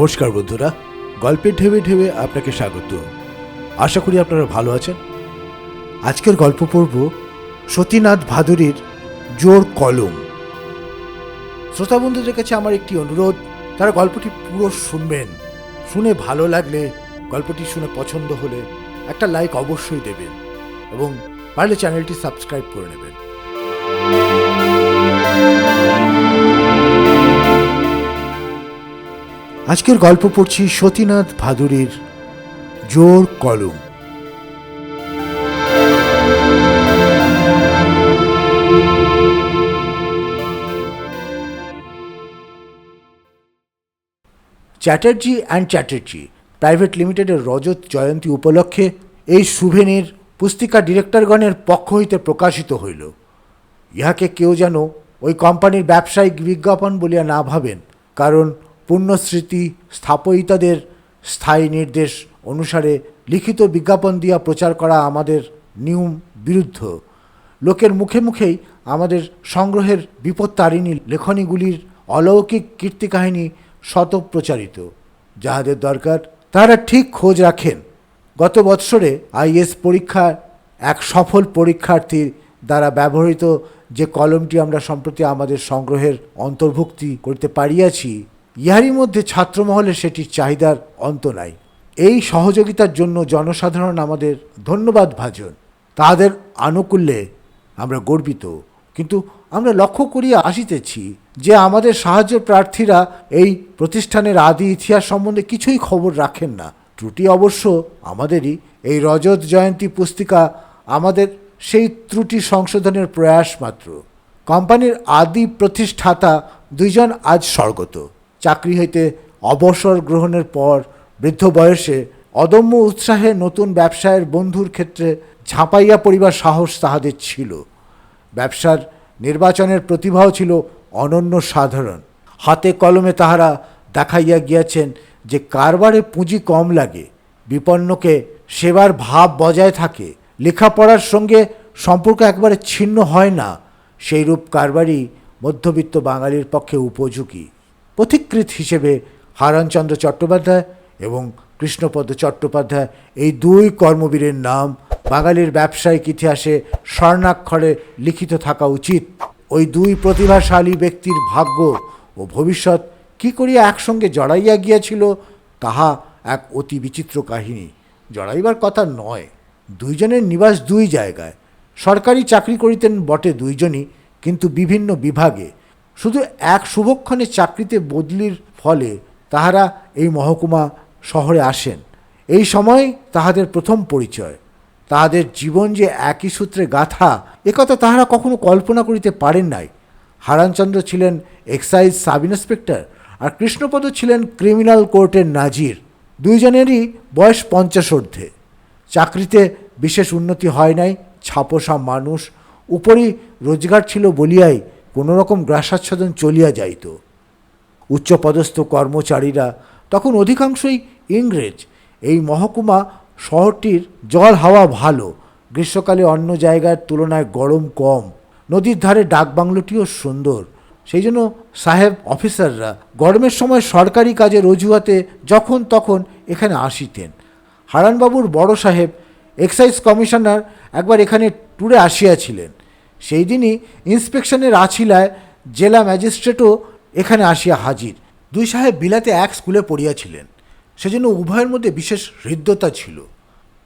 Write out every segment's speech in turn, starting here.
নমস্কার বন্ধুরা, গল্পের ঢেবে ঢেবে আপনাকে স্বাগত। আশা করি আপনারা ভালো আছেন। আজকের গল্প পড়ব সতীনাথ ভাদুরীর জোর কলম। শ্রোতা বন্ধুদের কাছে আমার একটি অনুরোধ, তারা গল্পটি পুরো শুনবেন। শুনে ভালো লাগলে গল্পটি শুনে পছন্দ হলে একটা লাইক অবশ্যই দেবেন এবং পারলে চ্যানেলটি সাবস্ক্রাইব করে নেবেন। আজকের গল্প পড়ছি সতীনাথ ভাদুরীর জোর কলম। চ্যাটার্জি অ্যান্ড চ্যাটার্জি প্রাইভেট লিমিটেডের রজত জয়ন্তী উপলক্ষে এই সুভেনির পুস্তিকা ডিরেক্টরগণের পক্ষ হইতে প্রকাশিত হইল। ইহাকে কেউ যেন ওই কোম্পানির ব্যবসায়িক বিজ্ঞাপন বলিয়া না ভাবেন, কারণ পুণ্যস্মৃতি স্থাপয়িতাদের স্থায়ী নির্দেশ অনুসারে লিখিত বিজ্ঞাপন দিয়া প্রচার করা আমাদের নিয়ম বিরুদ্ধ। লোকের মুখে মুখেই আমাদের সংগ্রহের বিপত্তারিণী লেখনীগুলির অলৌকিক কীর্তিকাহিনী শত প্রচারিত যাহাদের দরকার তারা ঠিক খোঁজ রাখেন। গত বৎসরে আইএস পরীক্ষার এক সফল পরীক্ষার্থীর দ্বারা ব্যবহৃত যে কলমটি আমরা সম্প্রতি আমাদের সংগ্রহের অন্তর্ভুক্তি করতে পারিয়াছি ইহারই মধ্যে ছাত্রমহলে সেটির চাহিদার অন্ত নাই। এই সহযোগিতার জন্য জনসাধারণ আমাদের ধন্যবাদ, ভাজন। তাহাদের আনুকূল্যে আমরা গর্বিত। কিন্তু আমরা লক্ষ্য করিয়া আসিতেছি যে আমাদের সাহায্য প্রার্থীরা এই প্রতিষ্ঠানের আদি ইতিহাস সম্বন্ধে কিছুই খবর রাখেন না। ত্রুটি অবশ্য আমাদেরই। এই রজত জয়ন্তী পুস্তিকা আমাদের সেই ত্রুটি সংশোধনের প্রয়াস মাত্র। কোম্পানির আদি প্রতিষ্ঠাতা দুইজন আজ স্বর্গত। চাকরি হইতে অবসর গ্রহণের পর বৃদ্ধ বয়সে অদম্য উৎসাহে নতুন ব্যবসায়ের বন্ধুর ক্ষেত্রে ঝাঁপাইয়া পড়িবার সাহস তাহাদের ছিল। ব্যবসার নির্বাচনের প্রতিভাও ছিল অনন্য সাধারণ। হাতে কলমে তাহারা দেখাইয়া গিয়াছেন যে কারবারে পুঁজি কম লাগে, বিপন্নকে সেবার ভাব বজায় থাকে, লেখাপড়ার সঙ্গে সম্পর্ক একবারে ছিন্ন হয় না। সেইরূপ কারবারই মধ্যবিত্ত বাঙালির পক্ষে উপযোগী। পথিকৃৎ হিসেবে হারানচন্দ্র চট্টোপাধ্যায় এবং কৃষ্ণপদ চট্টোপাধ্যায় এই দুই কর্মবীরের নাম বাঙালির ব্যবসায়িক ইতিহাসে স্বর্ণাক্ষরে লিখিত থাকা উচিত। ওই দুই প্রতিভাশালী ব্যক্তির ভাগ্য ও ভবিষ্যৎ কি করিয়া একসঙ্গে জড়াইয়া গিয়াছিল, তাহা এক অতি বিচিত্র কাহিনী। জড়াইবার কথা নয়, দুইজনের নিবাস দুই জায়গায়। সরকারি চাকরি করিতেন বটে দুইজনই, কিন্তু বিভিন্ন বিভাগে শুধু এক শুভক্ষণে চাকরিতে বদলির ফলে তাহারা এই মহকুমা শহরে আসেন। এই সময় তাহাদের প্রথম পরিচয়। তাহাদের জীবন যে একই সূত্রে গাথা একথা তাহারা কখনো কল্পনা করিতে পারেন নাই। হারানচন্দ্র ছিলেন এক্সাইজ সাব ইন্সপেক্টর আর কৃষ্ণপদ ছিলেন ক্রিমিনাল কোর্টের নাজির। দুইজনেরই বয়স পঞ্চাশোর্ধে চাকরিতে বিশেষ উন্নতি হয় নাই ছাপোসা মানুষ, উপরই রোজগার ছিল বলিয়াই কোনো রকম গ্রাসাচ্ছাদন চলিয়া যাইত। উচ্চপদস্থ কর্মচারীরা, তখন অধিকাংশই ইংরেজ। এই মহকুমা শহরটির জল হাওয়া ভালো, গ্রীষ্মকালে অন্য জায়গার তুলনায় গরম কম, নদীর ধারে ডাকবাংলোটিও সুন্দর। সেই জন্য সাহেব অফিসাররা গরমের সময় সরকারি কাজের অজুহাতে যখন তখন এখানে আসিতেন। হারানবাবুর বড় সাহেব, এক্সাইজ কমিশনার, একবার এখানে ট্যুরে আসিয়াছিলেন। সেই দিনই ইন্সপেকশনের আছিলায় জেলা ম্যাজিস্ট্রেটও এখানে আসিয়া হাজির। দুই সাহেব বিলাতে এক স্কুলে পড়িয়াছিলেন। সেজন্য উভয়ের মধ্যে বিশেষ হৃদ্যতা ছিল।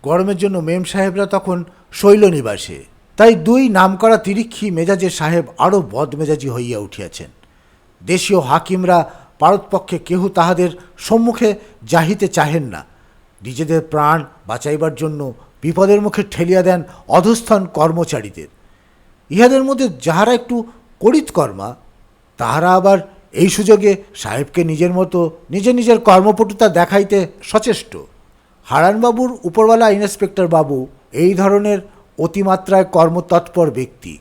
গরমের জন্য মেম সাহেবরা তখন শৈলনিবাসে তাই দুই নামকরা তিরিক্ষী মেজাজের সাহেব আরও বদমেজাজি হইয়া উঠিয়াছেন। দেশীয় হাকিমরা পারতপক্ষে কেহ তাহাদের সম্মুখে যাহিতে চাহেন না। নিজেদের প্রাণ বাঁচাইবার জন্য বিপদের মুখে ঠেলিয়া দেন অধস্থন কর্মচারীদের। ইহাদের মধ্যে যাহারা একটু করিতকর্মা, তাহারা আবার এই সুযোগে সাহেবকে নিজের মতো নিজের নিজের কর্মপটুতা দেখাইতে সচেষ্ট। হারানবাবুর উপরওয়ালা ইন্সপেক্টর বাবু এই ধরনের অতিমাত্রায় কর্মতৎপর ব্যক্তি।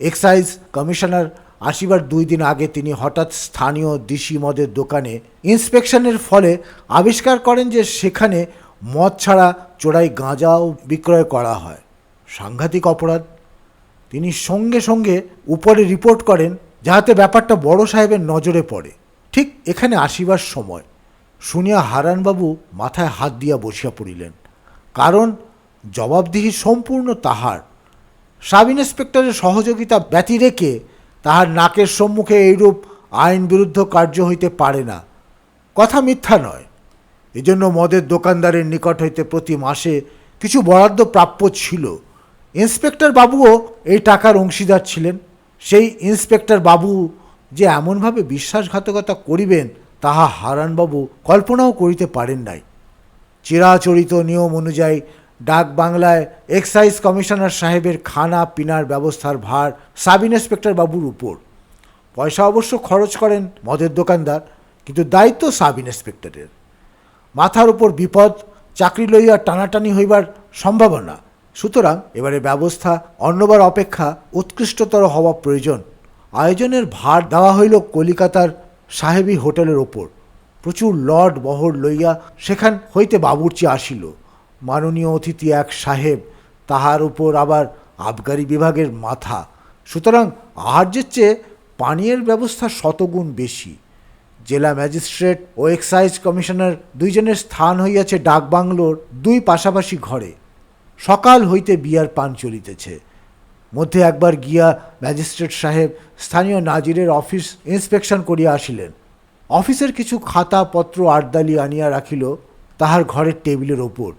এক্সাইজ কমিশনার আসিবার দুই দিন আগে তিনি হঠাৎ স্থানীয় দিশি মদের দোকানে ইন্সপেকশনের ফলে আবিষ্কার করেন যে সেখানে মদ ছাড়া চোরাই গাঁজাও বিক্রয় করা হয়। সাংঘাতিক অপরাধ। তিনি সঙ্গে সঙ্গে উপরে রিপোর্ট করেন, যাহাতে ব্যাপারটা বড় সাহেবের নজরে পড়ে। ঠিক এখানে আসিবার সময় শুনিয়া হারানবাবু মাথায় হাত দিয়া বসিয়া পড়িলেন। কারণ জবাবদিহি সম্পূর্ণ তাহার। সাব ইন্সপেক্টরের সহযোগিতা ব্যতি রেখে তাহার নাকের সম্মুখে এইরূপ আইন বিরুদ্ধ কার্য হইতে পারে না। কথা মিথ্যা নয়। এজন্য মদের দোকানদারের নিকট হইতে প্রতি মাসে কিছু বরাদ্দ প্রাপ্য ছিল। ইন্সপেক্টর বাবুও এই টাকার অংশীদার ছিলেন। সেই ইন্সপেক্টর বাবু যে এমনভাবে বিশ্বাসঘাতকতা করিবেন, তাহা হারানবাবু কল্পনাও করিতে পারেন নাই। চিরাচরিত নিয়ম অনুযায়ী ডাক বাংলায় এক্সাইজ কমিশনার সাহেবের খানা পিনার ব্যবস্থার ভার সাব ইন্সপেক্টর বাবুর উপর। পয়সা অবশ্য খরচ করেন মদের দোকানদার, কিন্তু দায়িত্ব সাব ইন্সপেক্টরের। মাথার উপর বিপদ, চাকরি লইয়া টানাটানি হইবার সম্ভাবনা। সুতরাং এবারে ব্যবস্থা অন্যবার অপেক্ষা উৎকৃষ্টতর হওয়া প্রয়োজন। আয়োজনের ভার দেওয়া হইল কলিকাতার সাহেবী হোটেলের ওপর। প্রচুর লর্ড বহর লইয়া সেখান হইতে বাবুর্চি আসিল। মাননীয় অতিথি এক সাহেব, তাহার উপর আবার আবগারি বিভাগের মাথা। সুতরাং আহার্যের চেয়ে পানীয়ের ব্যবস্থা শতগুণ বেশি। জেলা ম্যাজিস্ট্রেট ও এক্সাইজ কমিশনার দুইজনের স্থান হইয়াছে ডাকবাংলোর দুই পাশাপাশি ঘরে। সকাল হইতে বিয়ার পান চলিতেছে। মধ্যে একবার গিয়া ম্যাজিস্ট্রেট সাহেব স্থানীয় নাজিরের অফিস ইন্সপেকশন করিয়া আসিলেন। অফিসের কিছু খাতা পত্র আটদালি আনিয়া রাখিল তাহার ঘরের টেবিলের ওপর।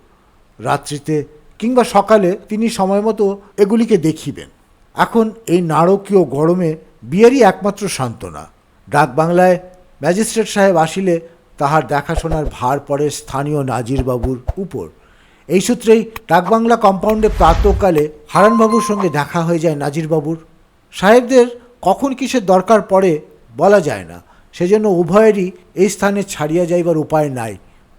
রাত্রিতে কিংবা সকালে তিনি সময়মতো এগুলিকে দেখিবেন। এখন এই নারকীয় গরমে বিয়েরই একমাত্র সান্ত্বনা। ডাক বাংলায় ম্যাজিস্ট্রেট সাহেব আসিলে তাহার দেখাশোনার ভার পড়ে স্থানীয় নাজিরবাবুর উপর। এই সূত্রেই ডাকবাংলা কম্পাউন্ডে প্রাতকালে হারানবাবুর সঙ্গে দেখা হয়ে যায় নাজিরবাবুর। সাহেবদের কখন কিসের দরকার পড়ে বলা যায় না, সেজন্য উভয়েরই এই স্থানে ছাড়িয়া যাইবার উপায় নাই।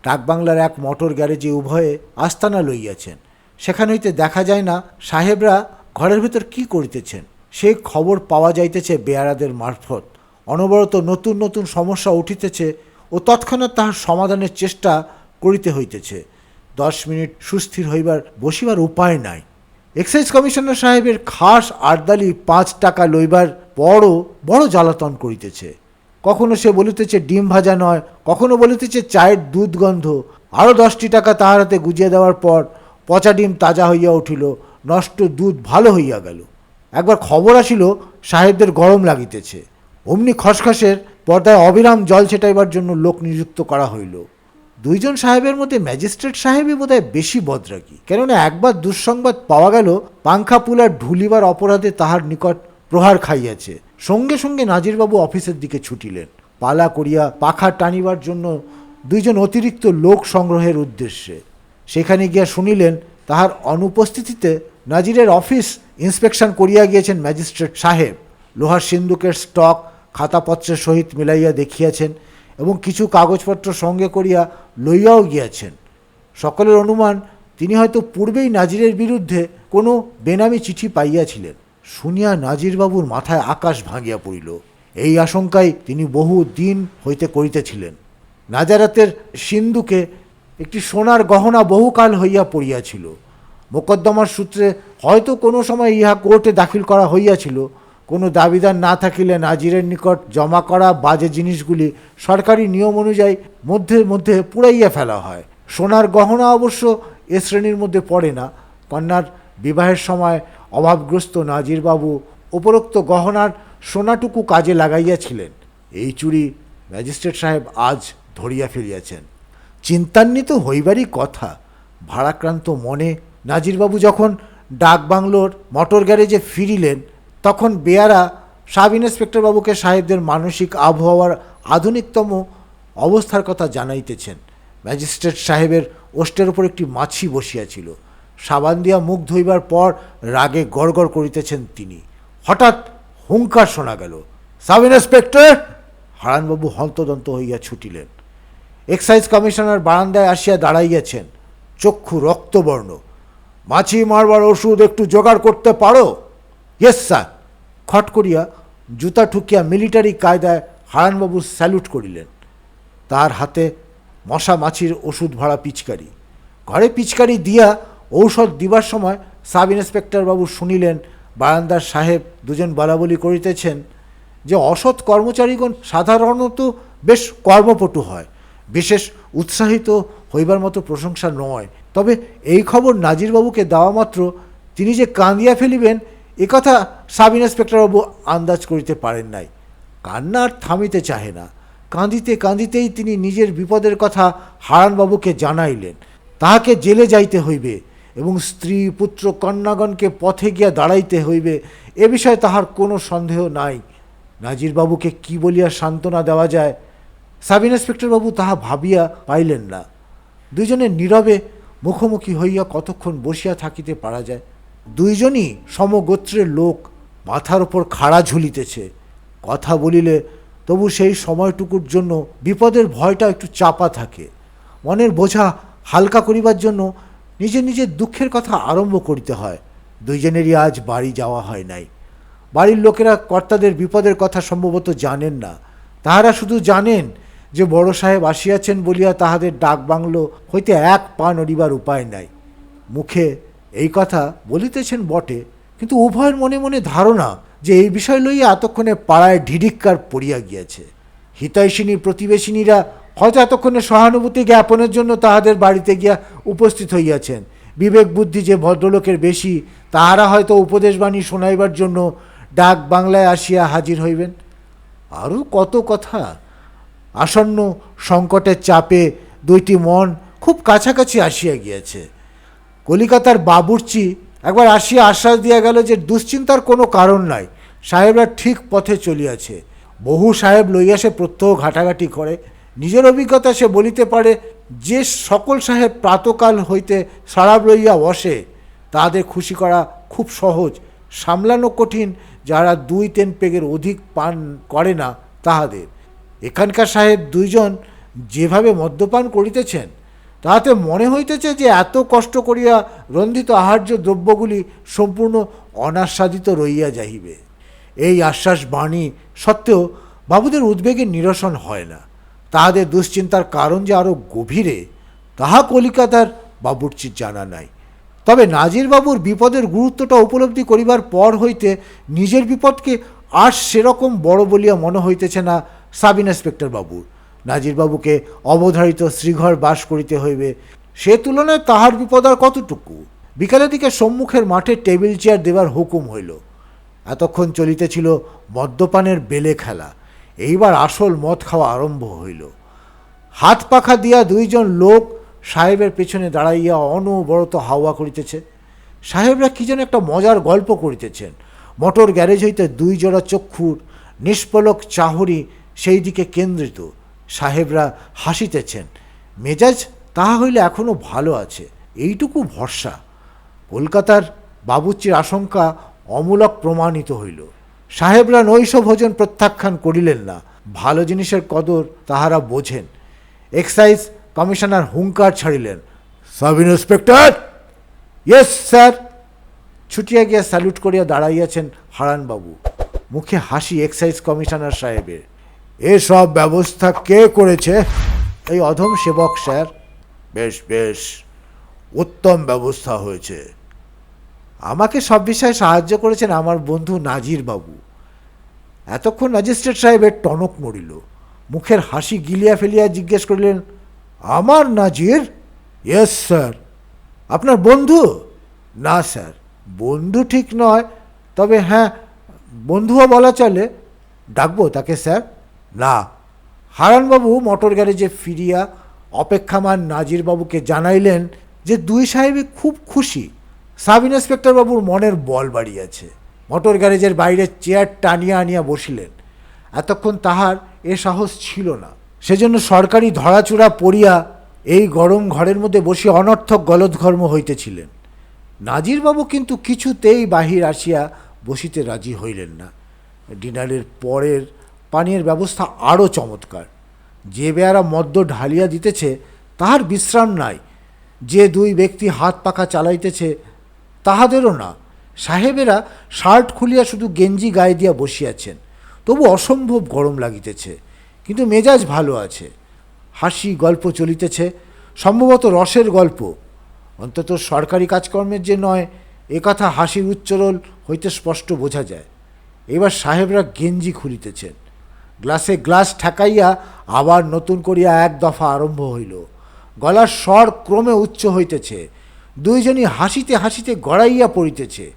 ডাকবাংলার এক মোটর গ্যারেজে উভয়ে আস্তানা লইয়াছেন। সেখান হইতে দেখা যায় না সাহেবরা ঘরের ভিতর কি করিতেছেন সেই খবর পাওয়া যাইতেছে বেয়ারাদের মারফত। অনবরত নতুন নতুন সমস্যা উঠিতেছে ও তৎক্ষণাৎ তাহার সমাধানের চেষ্টা করিতে হইতেছে। দশ মিনিট সুস্থির হইবার, বসিবার উপায় নাই। এক্সাইজ কমিশনার সাহেবের খাস আর্দালি পাঁচ টাকা লইবার বড় বড় জ্বালাতন করিতেছে। কখনো সে বলিতেছে ডিম ভাজা নয়, কখনো বলিতেছে চায়ের দুধ গন্ধ। আরও দশটি টাকা তাহার হাতে গুজিয়ে দেওয়ার পর পচা ডিম তাজা হইয়া উঠিল, নষ্ট দুধ ভালো হইয়া গেল। একবার খবর আসিল, সাহেবদের গরম লাগিতেছে। অমনি খসখসের পর্দায় অবিরাম জল ছেটাইবার জন্য লোক নিযুক্ত করা হইল। দুইজন সাহেবের মধ্যে ম্যাজিস্ট্রেট সাহেবই বোধহয় বেশি বদরাগী। কেননা একবার দুঃসংবাদ পাওয়া গেল, পাংখা পুলার ঢুলিবার অপরাধে তাহার নিকট প্রহার খাইয়াছে। সঙ্গে সঙ্গে নাজিরবাবু অফিসের দিকে ছুটিলেন। পালা করিয়া পাখা টানিবার জন্য দুইজন অতিরিক্ত লোক সংগ্রহের উদ্দেশ্যে। সেখানে গিয়া শুনিলেন, তাহার অনুপস্থিতিতে নাজিরের অফিস ইন্সপেকশন করিয়া গিয়েছেন ম্যাজিস্ট্রেট সাহেব। লোহার সিন্দুকের স্টক, খাতাপত্রের সহিত মিলাইয়া দেখিয়াছেন। এবং কিছু কাগজপত্র সঙ্গে করিয়া লইয়াও গিয়াছেন। সকলের অনুমান, তিনি হয়তো পূর্বেই নাজিরের বিরুদ্ধে কোনো বেনামি চিঠি পাইয়াছিলেন। শুনিয়া নাজিরবাবুর মাথায় আকাশ ভাঙিয়া পড়িল। এই আশঙ্কায় তিনি বহু দিন হইতে করিতেছিলেন। নাজারাতের সিন্ধুকে একটি সোনার গহনা বহুকাল হইয়া পড়িয়াছিল। মোকদ্দমার সূত্রে হয়তো কোনো সময় ইহা কোর্টে দাখিল করা হইয়াছিল কোনো দাবিদার না থাকিলে নাজিরের নিকট জমা করা বাজে জিনিসগুলি সরকারি নিয়ম অনুযায়ী মধ্যে মধ্যে পুড়াইয়া ফেলা হয়। সোনার গহনা অবশ্য এ শ্রেণির মধ্যে পড়ে না। কন্যার বিবাহের সময় অভাবগ্রস্ত নাজিরবাবু উপরোক্ত গহনার সোনাটুকু কাজে লাগাইয়াছিলেন। এই চুরি ম্যাজিস্ট্রেট সাহেব আজ ধরিয়া ফেলিয়াছেন। চিন্তান্বিত হইবারই কথা। ভাড়াক্রান্ত মনে নাজিরবাবু যখন ডাকবাংলোর মোটর গ্যারেজে ফিরিলেন তখন বেয়ারা সাব ইন্সপেক্টর বাবুকে সাহেবদের মানসিক আবহাওয়ার আধুনিকতম অবস্থার কথা জানাইতেছেন। ম্যাজিস্ট্রেট সাহেবের ওষ্টের উপর একটি মাছি বসিয়াছিল। সাবান দিয়া মুখ ধুইবার পর রাগে গড়গড় করিতেছেন তিনি। হঠাৎ হুঙ্কার শোনা গেল, সাব ইন্সপেক্টর! হারানবাবু হন্তদন্ত হইয়া ছুটিলেন। এক্সাইজ কমিশনার বারান্দায় আসিয়া দাঁড়াইয়াছেন। চক্ষু রক্তবর্ণ। মাছি মারবার ওষুধ একটু জোগাড় করতে পারো? ইয়েস স্যার খট করিয়া জুতা ঠুকিয়া মিলিটারি কায়দায় হারানবাবু স্যালুট করিলেন তার হাতে মশা মাছির ওষুধ ভরা পিচকারি ঘরে পিচকারি দিয়া ঔষধ দিবার সময় সাব ইন্সপেক্টর বাবু শুনিলেন, বারান্দার সাহেব দুজন বলাবলি করিতেছেন যে অসৎ কর্মচারীগণ সাধারণত বেশ কর্মপটু হয়, বিশেষ উৎসাহিত হইবার মতো প্রশংসা নয়। তবে এই খবর নাজিরবাবুকে দেওয়া মাত্র তিনি যে কাঁদিয়া ফেলিবেন এ কথা সাব ইন্সপেক্টরবাবু আন্দাজ করিতে পারেন নাই। কান্না আর থামিতে চাহে না। কাঁদিতে কাঁদিতেই তিনি নিজের বিপদের কথা হারানবাবুকে জানাইলেন। তাহাকে জেলে যাইতে হইবে এবং স্ত্রী, পুত্র, কন্যাগণকে পথে গিয়া দাঁড়াইতে হইবে এ বিষয়ে তাহার কোনো সন্দেহ নাই। নাজিরবাবুকে কি বলিয়া সান্ত্বনা দেওয়া যায়? সাব ইন্সপেক্টরবাবু তাহা ভাবিয়া পাইলেন না। দুইজনে নীরবে মুখোমুখি হইয়া কতক্ষণ বসিয়া থাকিতে পারা যায়? দুইজনই সমগোত্রের লোক, মাথার ওপর খাড়া ঝুলিতেছে। কথা বলিলে তবু সেই সময়টুকুর জন্য বিপদের ভয়টা একটু চাপা থাকে। মনের বোঝা হালকা করিবার জন্য নিজে নিজের দুঃখের কথা আরম্ভ করিতে হয়। দুইজনেরই আজ বাড়ি যাওয়া হয় নাই। বাড়ির লোকেরা কর্তাদের বিপদের কথা সম্ভবত জানেন না। তাহারা শুধু জানেন যে বড় সাহেব আসিয়াছেন বলিয়া তাহাদের ডাক বাংলো হইতে এক পা নড়িবার উপায় নাই। মুখে এই কথা বলিতেছেন বটে, কিন্তু উভয়ের মনে মনে ধারণা যে এই বিষয় লইয়া এতক্ষণে পাড়ায় ঢিডিক্কার পড়িয়া গিয়াছে। হিতৈষিনী প্রতিবেশিনীরা হয়তো এতক্ষণে সহানুভূতি জ্ঞাপনের জন্য তাহাদের বাড়িতে গিয়া উপস্থিত হইয়াছেন। বিবেক বুদ্ধি যে ভদ্রলোকের বেশি, তাহারা হয়তো উপদেশবাণী শোনাইবার জন্য ডাক বাংলায় আসিয়া হাজির হইবেন। আরও কত কথা? আসন্ন সংকটের চাপে দুইটি মন খুব কাছাকাছি আসিয়া গিয়াছে। কলিকাতার বাবুর্চি একবার আসিয়া আশ্বাস দিয়া গেল যে দুশ্চিন্তার কোনো কারণ নাই। সাহেবরা ঠিক পথে চলিয়াছে। বহু সাহেব লইয়া সে প্রত্যহ ঘাটাঘাটি করে। নিজের অভিজ্ঞতা সে বলিতে পারে, যে সকল সাহেব প্রাতকাল হইতে সারাব লইয়া বসে তাদের খুশি করা খুব সহজ। সামলানো কঠিন, যারা দুই তিন পেগের অধিক পান করে না, তাহাদের। এখানকার সাহেব দুইজন যেভাবে মদ্যপান করিতেছেন তাহাতে মনে হইতেছে যে এত কষ্ট করিয়া রন্ধিত আহার্য দ্রব্যগুলি সম্পূর্ণ অনাস্বাদিত রইয়া যাইবে। এই আশ্বাস বাণী সত্ত্বেও বাবুদের উদ্বেগের নিরসন হয় না। তাহাদের দুশ্চিন্তার কারণ যে আরও গভীরে, তাহা কলিকাতার বাবুর্চির জানা নাই। তবে নাজিরবাবুর বিপদের গুরুত্বটা উপলব্ধি করিবার পর হইতে নিজের বিপদকে আর সেরকম বড় বলিয়া মনে হইতেছে না সাব ইন্সপেক্টর বাবুর। নাজিরবাবুকে অবধারিত শ্রীঘর বাস করিতে হইবে। সে তুলনায় তাহার বিপদ আর কতটুকু? বিকালের দিকে সম্মুখের মাঠে টেবিল চেয়ার দেবার হুকুম হইল। এতক্ষণ চলিতেছিল মদ্যপানের বেলে খেলা। এইবার আসল মদ খাওয়া আরম্ভ হইল। হাত পাখা দিয়া দুইজন লোক সাহেবের পেছনে দাঁড়াইয়া অনবরত হাওয়া করিতেছে। সাহেবরা কি যেন একটা মজার গল্প করিতেছেন। মোটর গ্যারেজ হইতে দুই জোড়া চক্ষুর নিষ্পলক চাহরি সেই দিকে কেন্দ্রিত। সাহেবরা হাসিতেছেন। মেজাজ তাহা হইলে এখনও ভালো আছে, এইটুকু ভরসা। কলকাতার বাবুচির আশঙ্কা অমূলক প্রমাণিত হইল। সাহেবরা নৈশ ভোজন প্রত্যাখ্যান করিলেন না, ভালো জিনিসের কদর তাহারা বোঝেন। এক্সাইজ কমিশনার হুঙ্কার ছাড়িলেন, সাব ইন্সপেক্টর? Yes, sir. ছুটিয়া গিয়া স্যালুট করিয়া দাঁড়াইয়াছেন হারানবাবু। মুখে হাসি এক্সাইজ কমিশনার সাহেবের। এসব ব্যবস্থা কে করেছে? এই অধম সেবক স্যার। বেশ বেশ। উত্তম ব্যবস্থা হয়েছে। আমাকে সব বিষয়ে সাহায্য করেছেন আমার বন্ধু নাজির বাবু। এতক্ষণ ম্যাজিস্ট্রেট সাহেবের টনক মরিল মুখের হাসি গিলিয়া ফেলিয়া জিজ্ঞেস করিলেন, আমার নাজির? ইয়েস স্যার আপনার বন্ধু? না স্যার বন্ধু ঠিক নয়, তবে হ্যাঁ বন্ধুও বলা চলে। ডাকবো তাকে স্যার না। হারানবাবু মোটর গ্যারেজে ফিরিয়া অপেক্ষামান নাজিরবাবুকে জানাইলেন যে দুই সাহেবে খুব খুশি। সাব ইন্সপেক্টরবাবুর মনের বল বাড়িয়াছে। মোটর গ্যারেজের বাইরে চেয়ার টানিয়া আনিয়া বসিলেন। এতক্ষণ তাহার এ সাহস ছিল না। সেজন্য সরকারি ধরাচূড়া পড়িয়া এই গরম ঘরের মধ্যে বসে অনর্থক গলদঘর্ম হইতেছিলেন। নাজিরবাবু কিন্তু কিছুতেই বাহির আসিয়া বসিতে রাজি হইলেন না। ডিনারের পরের পানীয়ের ব্যবস্থা আরও চমৎকার। যে বেয়ারা মদ্য ঢালিয়া দিতেছে, তাহার বিশ্রাম নাই। যে দুই ব্যক্তি হাত পাখা চালাইতেছে, তাহাদেরও না। সাহেবেরা শার্ট খুলিয়া শুধু গেঞ্জি গায়ে দিয়া বসিয়াছেন। তবু অসম্ভব গরম লাগিতেছে, কিন্তু মেজাজ ভালো আছে। হাসি গল্প চলিতেছে, সম্ভবত রসের গল্প। অন্তত সরকারি কাজকর্মের যে নয়, এ কথা হাসির উচ্চরল হইতে স্পষ্ট বোঝা যায়। এবার সাহেবরা গেঞ্জি খুলিতেছেন। গ্লাসে গ্লাস ঠেকাইয়া আবার নতুন করিয়া এক দফা আরম্ভ হইল। গলার স্বর ক্রমে উচ্চ হইতেছে। দুইজনই হাসিতে হাসিতে গড়াইয়া পড়িতেছে।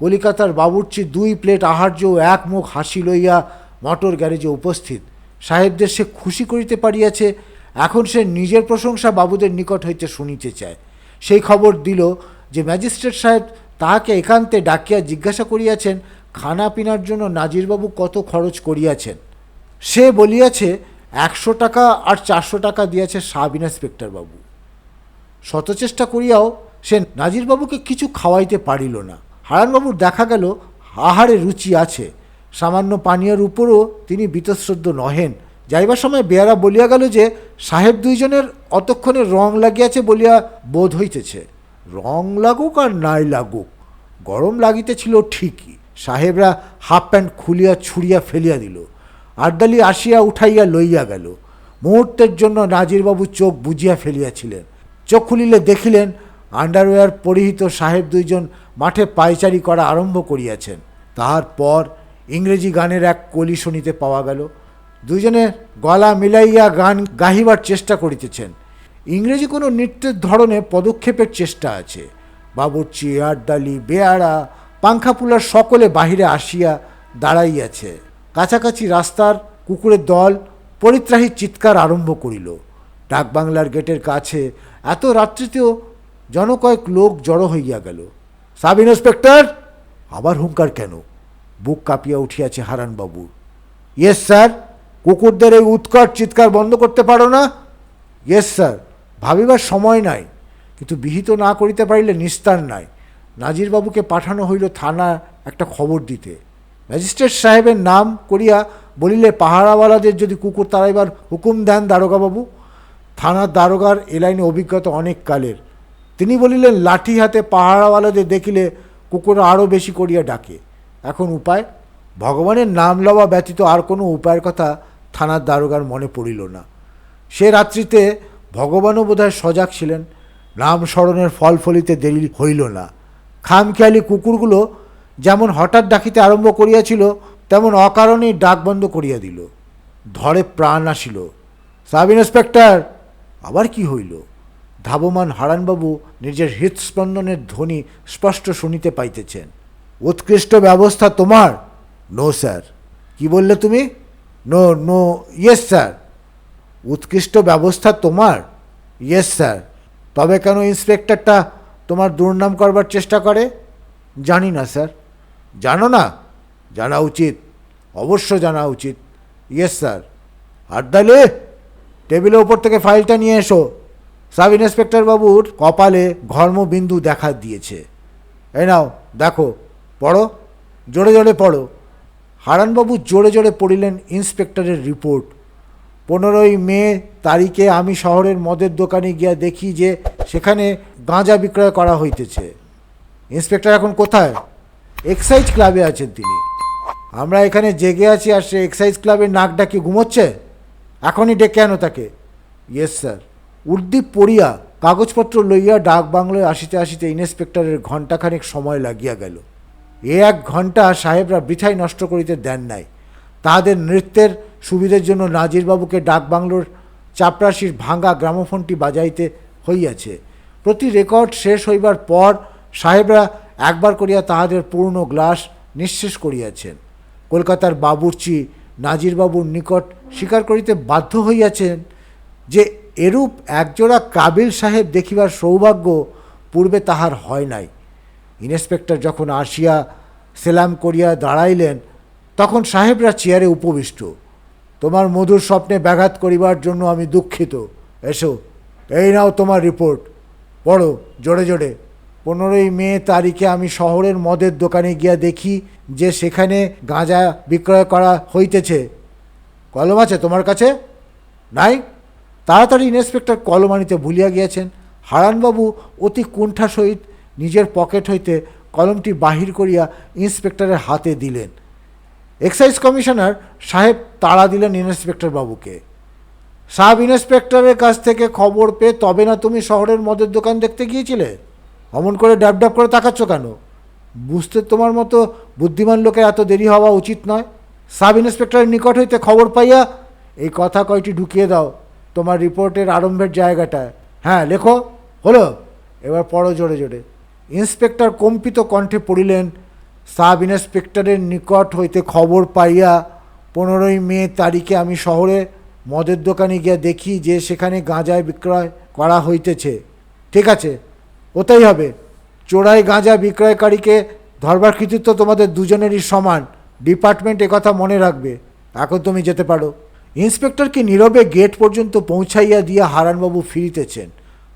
কলিকাতার বাবুর্চি দুই প্লেট আহার্য এক মুখ হাসি লইয়া মোটর গ্যারেজে উপস্থিত। সাহেবদের সে খুশি করিতে পারিয়াছে, এখন সে নিজের প্রশংসা বাবুদের নিকট হইতে শুনিতে চায়। সেই খবর দিল যে ম্যাজিস্ট্রেট সাহেব তাহাকে একান্তে ডাকিয়া জিজ্ঞাসা করিয়াছেন খানা পিনার জন্য নাজিরবাবু কত খরচ করিয়াছেন? সে বলিয়াছে, একশো টাকা আর চারশো টাকা দিয়াছে সাব ইন্সপেক্টর বাবু। শতচেষ্টা করিয়াও সে নাজিরবাবুকে কিছু খাওয়াইতে পারিল না। হারানবাবুর দেখা গেল, আহারে রুচি আছে। সামান্য পানীয়ের উপরও তিনি বীতশ্রদ্ধ নহেন। যাইবার সময় বেয়ারা বলিয়া গেল যে, সাহেব দুইজনের অতক্ষণে রং লাগিয়াছে বলিয়া বোধ হইতেছে। রং লাগুক আর নাই লাগুক, গরম লাগিতেছিল ঠিকই। সাহেবরা হাফ প্যান্ট খুলিয়া ছুড়িয়া ফেলিয়া দিল। আর্দালি আসিয়া উঠাইয়া লইয়া গেল। মুহূর্তের জন্য নাজিরবাবু চোখ বুজিয়া ফেলিয়াছিলেন। চোখ খুলিলে দেখিলেন, আন্ডারওয়্যার পরিহিত সাহেব দুইজন মাঠে পায়চারি করা আরম্ভ করিয়াছেন। তাহার পর ইংরেজি গানের এক কলি শুনিতে পাওয়া গেল। দুইজনে গলা মিলাইয়া গান গাহিবার চেষ্টা করিতেছেন। ইংরেজি কোনো নৃত্যের ধরনে পদক্ষেপের চেষ্টা আছে। বাবুর্চি আড্ডালি বেয়ারা পাংখাপুলার সকলে বাহিরে আসিয়া দাঁড়াইয়াছে। কাছাকাছি রাস্তার কুকুরের দল পরিত্রাহী চিৎকার আরম্ভ করিল। ডাকবাংলার গেটের কাছে এত রাত্রিতেও জনকয়েক লোক জড়ো হইয়া গেল। Sub inspector! আবার হুঙ্কার কেন? বুক কাঁপিয়া উঠিয়াছে হারানবাবুর ইয়েস, স্যার! কুকুরদের এই উৎকট চিৎকার বন্ধ করতে পারো না? Yes, sir! ভাবিবার সময় নাই, কিন্তু বিহিত না করিতে পারিলে নিস্তার নাই। নাজিরবাবুকে পাঠানো হইল থানা একটা খবর দিতে। ম্যাজিস্ট্রেট সাহেবের নাম করিয়া বলিলে পাহারাওয়ালাদের যদি কুকুর তাড়াইবার হুকুম দেন দারোগাবাবু, থানার দারোগার এ লাইনে অভিজ্ঞতা অনেক কালের। তিনি বলিলেন, লাঠি হাতে পাহারাওয়ালাদের দেখিলে কুকুর আরও বেশি করিয়া ডাকে। এখন উপায়? ভগবানের নাম লওয়া ব্যতীত আর কোনো উপায়ের কথা থানার দারোগার মনে পড়িল না। সে রাত্রিতে ভগবানও বোধহয় সজাগ ছিলেন। নাম স্মরণের ফল ফলিতে দেরি হইল না। খামখেয়ালি কুকুরগুলো যেমন হঠাৎ ডাকিতে আরম্ভ করিয়াছিল, তেমন অকারণেই ডাক বন্ধ করিয়া দিল। ধরে প্রাণ আসিল। সাব ইন্সপেক্টর, আবার কি হইল? ধাবমান হারানবাবু নিজের হৃৎস্পন্দনের ধ্বনি স্পষ্ট শুনিতে পাইতেছেন। উৎকৃষ্ট ব্যবস্থা তোমার? No, sir. কি বললে তুমি? No no, yes, sir. উৎকৃষ্ট ব্যবস্থা তোমার? Yes, sir. তবে কেন ইন্সপেক্টরটা তোমার দুর্নাম করবার চেষ্টা করে? জানি না, স্যার। জানো না? জানা উচিত। অবশ্য জানা উচিত। ইয়েস স্যার আড্ডালে টেবিলের ওপর থেকে ফাইলটা নিয়ে এসো। সাব ইন্সপেক্টর বাবুর কপালে ঘর্মবিন্দু দেখা দিয়েছে। এই নাও, দেখো, পড়ো, জোরে জোরে পড়ো। হারানবাবু জোরে জোরে পড়িলেন ইন্সপেক্টরের রিপোর্ট। পনেরোই মে তারিখে আমি শহরের মদের দোকানে গিয়া দেখি যে সেখানে গাঁজা বিক্রয় করা হইতেছে। ইন্সপেক্টর এখন কোথায়? এক্সাইজ ক্লাবে আছেন তিনি। আমরা এখানে জেগে আছি আর সে এক্সাইজ ক্লাবে নাক ডাকি ঘুমোচ্ছে? এখনই ডেকে আনো তাকে। ইয়েস স্যার উর্দীপ পড়িয়া কাগজপত্র লইয়া ডাক বাংলোয় আসিতে আসিতে ইন্সপেক্টরের ঘণ্টাখানেক সময় লাগিয়া গেল। এ এক ঘণ্টা সাহেবরা বৃথাই নষ্ট করিতে দেন নাই। তাহাদের নৃত্যের সুবিধের জন্য নাজিরবাবুকে ডাক বাংলোর চাপরাশির ভাঙ্গা গ্রামোফোনটি বাজাইতে হইয়াছে। প্রতি রেকর্ড শেষ হইবার পর সাহেবরা একবার করিয়া তাহাদের পূর্ণ গ্লাস নিঃশেষ করিয়াছেন। কলকাতার বাবুর্চি নাজিরবাবুর নিকট স্বীকার করিতে বাধ্য হইয়াছেন যে এরূপ একজোড়া কাবিল সাহেব দেখিবার সৌভাগ্য পূর্বে তাহার হয় নাই। ইন্সপেক্টর যখন আসিয়া সেলাম করিয়া দাঁড়াইলেন, তখন সাহেবরা চেয়ারে উপবিষ্ট। তোমার মধুর স্বপ্নে ব্যাঘাত করিবার জন্য আমি দুঃখিত। এসো, এই নাও তোমার রিপোর্ট। পড়ো, জোরে জোরে। পনেরোই মে তারিখে আমি শহরের মদের দোকানে গিয়া দেখি যে সেখানে গাঁজা বিক্রয় করা হইতেছে। কলম আছে তোমার কাছে? নাই? তাড়াতাড়ি ইন্সপেক্টর কলম আনিতে ভুলিয়া গিয়াছেন। হারানবাবু অতি কুণ্ঠা সহিত নিজের পকেট হইতে কলমটি বাহির করিয়া ইন্সপেক্টরের হাতে দিলেন। এক্সাইজ কমিশনার সাহেব তাড়া দিলেন ইন্সপেক্টর বাবুকে। সাব ইন্সপেক্টরের কাছ থেকে খবর পেয়ে তবে না তুমি শহরের মদের দোকান দেখতে গিয়েছিলে? অমন করে ড্যাব ড্যাব করে তাকাচ্ছ কেন? বুঝতে তোমার মতো বুদ্ধিমান লোকের এত দেরি হওয়া উচিত নয়। সাব ইন্সপেক্টরের নিকট হইতে খবর পাইয়া এই কথা কয়টি ঢুকিয়ে দাও, তোমার রিপোর্টের আরম্ভের জায়গাটায়। হ্যাঁ লেখো। হলো। এবার পড়ো জোরে জোরে। ইন্সপেক্টর কম্পিত কণ্ঠে পড়িলেন, সাব ইন্সপেক্টরের নিকট হইতে খবর পাইয়া পনেরোই মে তারিখে আমি শহরে মদের দোকানে গিয়ে দেখি যে সেখানে গাঁজায় বিক্রয় করা হইতেছে। ঠিক আছে। ওটাই হবে। চোরাই গাঁজা বিক্রয়কারীকে ধরবার কৃতিত্ব তোমাদের দুজনেরই সমান। ডিপার্টমেন্ট কথা মনে রাখবে। এখন তুমি যেতে পারো। ইন্সপেক্টরকে নীরবে গেট পর্যন্ত পৌঁছাইয়া দিয়া হারানবাবু ফিরিতেছেন।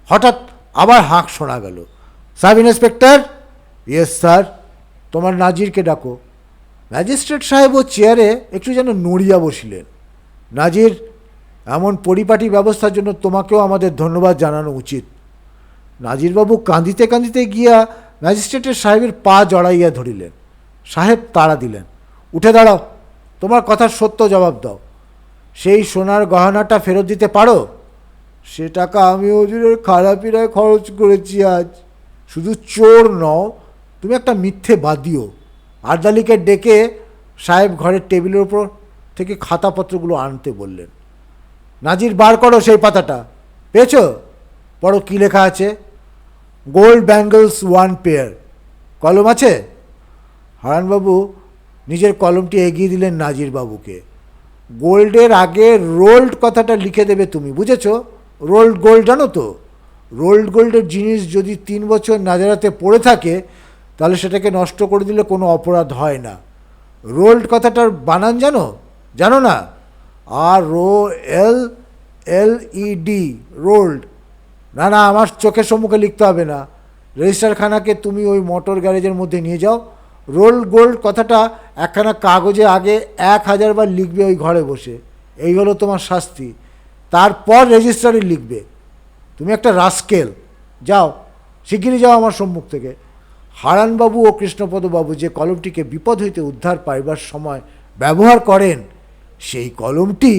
হঠাৎ আবার হাঁক শোনা গেল। Sub inspector? Yes, sir. তোমার নাজিরকে ডাকো। ম্যাজিস্ট্রেট সাহেব ও চেয়ারে একটু যেন নড়িয়া বসিলেন। নাজির, এমন পরিপাটি ব্যবস্থার জন্য তোমাকেও আমাদের ধন্যবাদ জানানো উচিত। নাজিরবাবু কাঁদিতে কাঁদিতে গিয়া ম্যাজিস্ট্রেটের সাহেবের পা জড়াইয়া ধরিলেন। সাহেব তাড়া দিলেন, উঠে দাঁড়াও, তোমার কথার সত্য জবাব দাও। সেই সোনার গহনাটা ফেরত দিতে পারো? সে টাকা আমি ওজুরের খারাপিরায় খরচ করেছি আজ। শুধু চোর নও, তুমি একটা মিথ্যে বাদিও। আর্দালিকে ডেকে সাহেব ঘরের টেবিলের উপর থেকে খাতাপত্রগুলো আনতে বললেন, নাজির, বার করো সেই পাতাটা। পেয়েছ? পড়ো কী লেখা আছে? গোল্ড ব্যাঙ্গলস ওয়ান পেয়ার কলম আছে? হারানবাবু নিজের কলমটি এগিয়ে দিলেন নাজির বাবুকে গোল্ডের আগে রোল্ড কথাটা লিখে দেবে তুমি, বুঝেছ? রোল্ড গোল্ড জানো তো? রোল্ড গোল্ডের জিনিস যদি তিন বছর নাজারাতে পড়ে থাকে, তাহলে সেটাকে নষ্ট করে দিলে কোনো অপরাধ হয় না। রোল্ড কথাটার বানান জানো? জানো না? R O L L E D, rolled. না না, আমার চোখের সম্মুখে লিখতে হবে না। রেজিস্টারখানাকে তুমি ওই মোটর গ্যারেজের মধ্যে নিয়ে যাও। রোল গোল্ড কথাটা একখানা কাগজে আগে এক হাজার বার লিখবে ওই ঘরে বসে। এই হলো তোমার শাস্তি। তারপর রেজিস্টারে লিখবে। তুমি একটা রাস্কেল। যাও, শিগগিরই যাও আমার সম্মুখ থেকে। হারানবাবু ও কৃষ্ণপদবাবু যে কলমটিকে বিপদ হইতে উদ্ধার পাইবার সময় ব্যবহার করেন, সেই কলমটি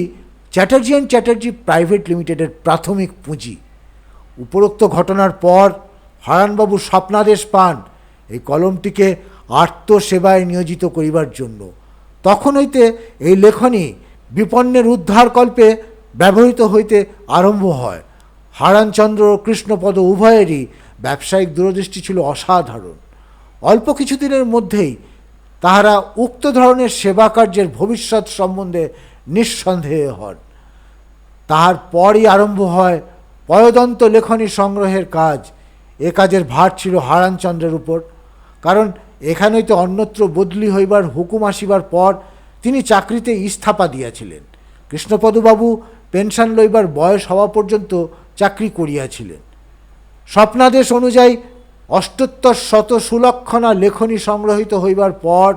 চ্যাটার্জি অ্যান্ড চ্যাটার্জি প্রাইভেট লিমিটেডের প্রাথমিক পুঁজি। উপরোক্ত ঘটনার পর হারানবাবু স্বপ্নাদেশ পান এই কলমটিকে আত্মসেবায় নিয়োজিত করিবার জন্য। তখন হইতে এই লেখনী বিপন্নের উদ্ধারকল্পে ব্যবহৃত হইতে আরম্ভ হয়। হারানচন্দ্র ও কৃষ্ণপদ উভয়েরই ব্যবসায়িক দূরদৃষ্টি ছিল অসাধারণ। অল্প কিছুদিনের মধ্যেই তাহারা উক্ত ধরনের সেবা কার্যের ভবিষ্যৎ সম্বন্ধে নিঃসন্দেহে হন। তাহার পরই আরম্ভ হয় পয়দন্ত লেখনী সংগ্রহের কাজ, এ কাজের ভার ছিল হারানচন্দ্রের উপর। কারণ এখানেই তো অন্যত্র বদলি হইবার হুকুম আসিবার পর তিনি চাকরিতে ইস্থাপা দিয়াছিলেন। কৃষ্ণপদবাবু পেনশন লইবার বয়স হওয়া পর্যন্ত চাকরি করিয়াছিলেন। স্বপ্নাদেশ অনুযায়ী অষ্টোত্তর শত সুলক্ষণা লেখনী সংগ্রহিত হইবার পর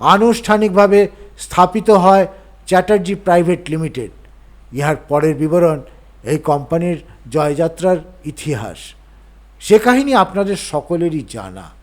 আনুষ্ঠানিকভাবে স্থাপিত হয় চ্যাটার্জি প্রাইভেট লিমিটেড। ইহার পরের বিবরণ এই কোম্পানির জয়যাত্রার ইতিহাস। সে কাহিনী আপনাদের সকলেরই জানা।